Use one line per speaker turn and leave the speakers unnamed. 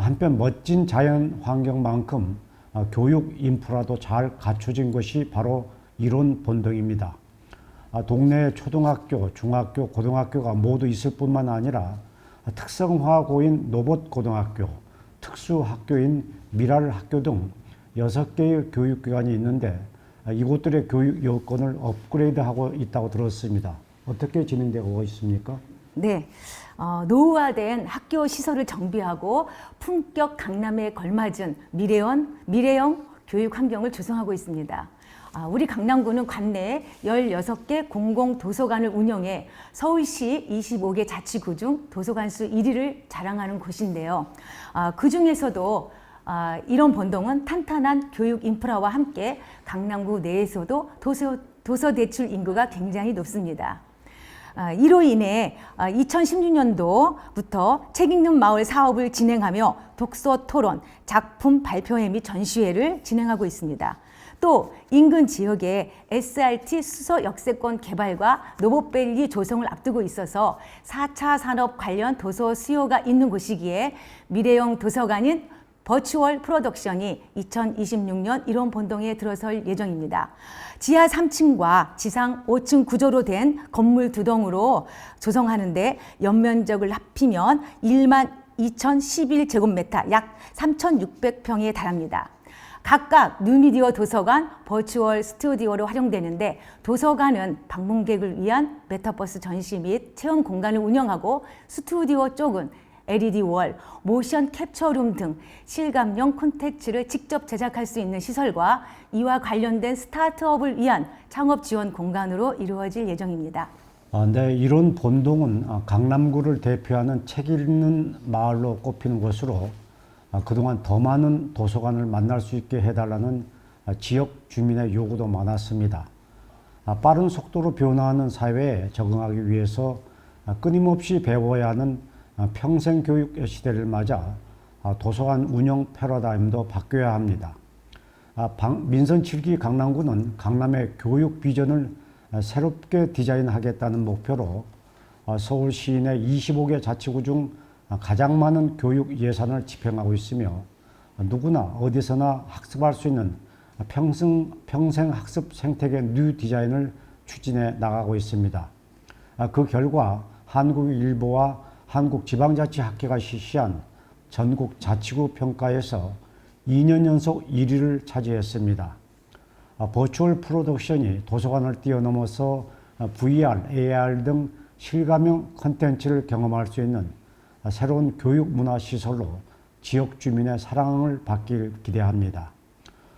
한편 멋진 자연 환경만큼 어, 교육 인프라도 잘 갖춰진 것이 바로 이론 본동입니다. 아, 동네 초등학교, 중학교, 고등학교가 모두 있을 뿐만 아니라 특성화고인 로봇 고등학교, 특수학교인 미랄 학교 등 여섯 개의 교육기관이 있는데 아, 이곳들의 교육 여건을 업그레이드하고 있다고 들었습니다. 어떻게 진행되고 있습니까?
네. 어, 노후화된 학교 시설을 정비하고 품격 강남에 걸맞은 미래원, 미래형 교육 환경을 조성하고 있습니다. 아, 우리 강남구는 관내에 16개 공공도서관을 운영해 서울시 25개 자치구 중 도서관 수 1위를 자랑하는 곳인데요. 아, 그 중에서도 아, 이런 본동은 탄탄한 교육 인프라와 함께 강남구 내에서도 도서, 도서 대출 인구가 굉장히 높습니다. 아, 이로 인해 2016년도부터 책 읽는 마을 사업을 진행하며 독서 토론, 작품 발표회 및 전시회를 진행하고 있습니다. 또 인근 지역에 SRT 수서 역세권 개발과 로봇밸리 조성을 앞두고 있어서 4차 산업 관련 도서 수요가 있는 곳이기에 미래형 도서관인 버추얼 프로덕션이 2026년 1원 본동에 들어설 예정입니다. 지하 3층과 지상 5층 구조로 된 건물 두 동으로 조성하는데 연면적을 합히면 1만 2,011제곱미터 약 3,600평에 달합니다. 각각 뉴미디어 도서관, 버추얼 스튜디오로 활용되는데 도서관은 방문객을 위한 메타버스 전시 및 체험 공간을 운영하고 스튜디오 쪽은 LED 월, 모션 캡처룸 등 실감형 콘텐츠를 직접 제작할 수 있는 시설과 이와 관련된 스타트업을 위한 창업 지원 공간으로 이루어질 예정입니다.
아, 네, 이런 본동은 아, 강남구를 대표하는 책 읽는 마을로 꼽히는 곳으로 아, 그동안 더 많은 도서관을 만날 수 있게 해달라는 아, 지역 주민의 요구도 많았습니다. 아, 빠른 속도로 변화하는 사회에 적응하기 위해서 아, 끊임없이 배워야 하는 아, 평생 교육 시대를 맞아 아, 도서관 운영 패러다임도 바뀌어야 합니다. 아, 방- 민선 7기 강남구는 강남의 교육 비전을 아, 새롭게 디자인하겠다는 목표로 아, 서울 시내 25개 자치구 중 아, 가장 많은 교육 예산을 집행하고 있으며 아, 누구나 어디서나 학습할 수 있는 아, 평생, 평생 학습 생태계 뉴 디자인을 추진해 나가고 있습니다. 아, 그 결과 한국일보와 한국지방자치학회가 실시한 전국 자치구 평가에서 2년 연속 1위를 차지했습니다. 아, 버추얼 프로덕션이 도서관을 뛰어넘어서 아, VR, AR 등 실감형 컨텐츠를 경험할 수 있는 아, 새로운 교육 문화 시설로 지역 주민의 사랑을 받길 기대합니다.